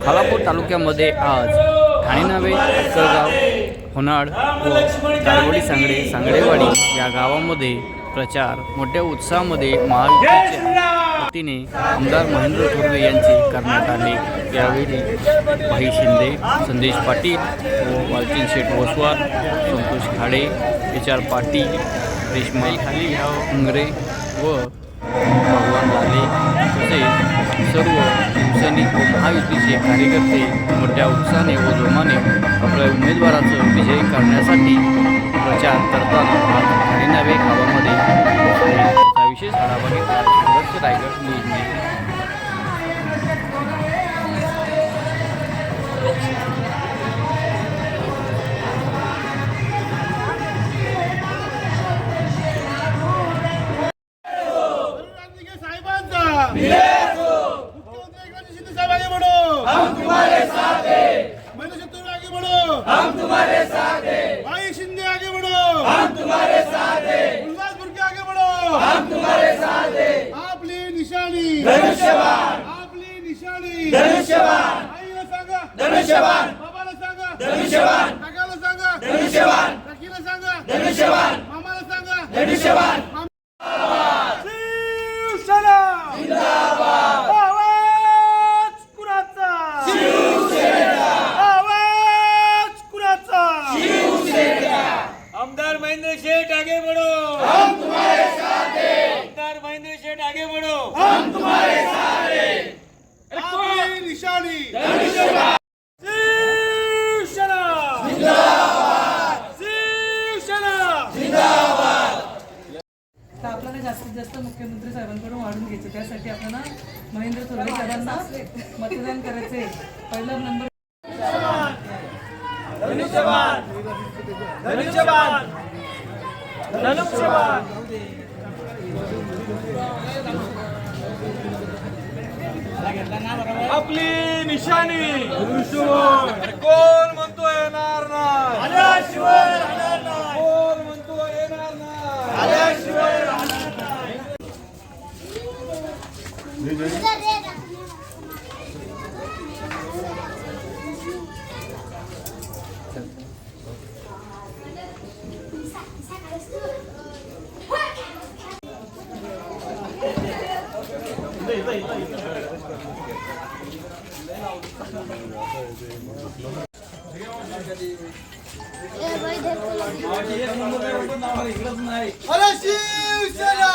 खालापूर तालुक्यामध्ये आज ठाणे नावे अक्कलगाव होनाड व दारवडी सांगडे सांगडेवाडी या गावामध्ये प्रचार मोठ्या उत्साहामध्ये महायुतीच्या वतीने आमदार महेंद्र थोरवे यांचे करण्यात आले. यावेळी भाई शिंदे संदेश पाटील व वालचिन शेठ वसवार संतोष खाडे एच आर पाटील रेशमाई खाली उंगरे व भगवान लाले तसेच सर्व शिवसैनिक महायुतीचे कार्यकर्ते मोठ्या उत्साहाने व जोमाने आपल्या उमेदवाराचं विजय करण्यासाठी प्रचार करताना आज ठाणे गावामध्ये पोहोचले. विशेष आढावा घेतला संघर्ष रायगड न्यूजने Yeah साहेबांचा मुख्यमंत्री एकनाथ शिंदे साहेब आगे बढ़ो हम तुम्हारे साथ हैं मनीष तुम आगे बढ़ो हम तुम्हारे साथ हैं भाई शिंदे आगे बढ़ो हम तुम्हारे साथ हैं उल्लासपुर के आगे बढ़ो हम तुम्हारे साथ हैं आपली निशाणी धनुष्यबाण निशाणी धनुष्यबाण आईला सांगा. धनुष्यबाण बाबाला सांगा. धनुष्यबाण काकाला सांगा. धनुष्यबाण काकीला सांगा. धनुष्यबाण मामाला सांगा. धनुष्यबाण शिवसेना. जिंदाबाद. आवाज कुणाचा? शिवसेना. आवाज कुणाचा? शिवसेना. आमदार महेंद्र शेठ आगे बढ़ो. हम तुम्हारे साथ हैं. आमदार महेंद्र शेठ आगे बढ़ो. हम तुम्हारे साथ हैं. निशाणी. आपल्याला जास्तीत जास्त मुख्यमंत्री साहेबांकडून वाढून घ्यायचं त्यासाठी आपल्याला महेंद्र थोरवे साहेबांना मतदान करायचे पहिला नंबर आपली निशाणी. कोण म्हणतो येणार नाही? कोण म्हणतो येणार नाही? अरे शिवसेना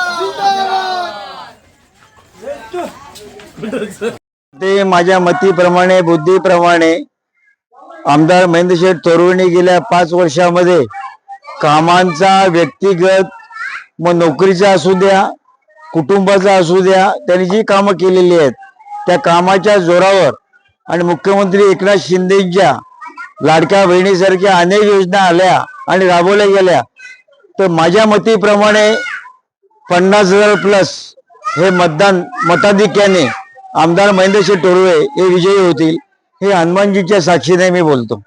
ते माझ्या मतीप्रमाणे बुद्धीप्रमाणे आमदार महेंद्रशेठ तरुणी गेल्या पाच वर्षामध्ये कामांचा व्यक्तिगत मग नोकरीचा असू द्या कुटुंबाचा असू द्या त्यांनी जी कामं केलेली आहेत त्या कामाच्या जोरावर आणि मुख्यमंत्री एकनाथ शिंदेच्या लाडक्या बहिणीसारख्या अनेक योजना आल्या आणि राबवल्या गेल्या. तर माझ्या मतीप्रमाणे पन्नास हजार प्लस हे मतदान मताधिक्याने आमदार महेंद्रशेठ टोरवे हे विजयी होतील हे हनुमानजीच्या साक्षीने मी बोलतो.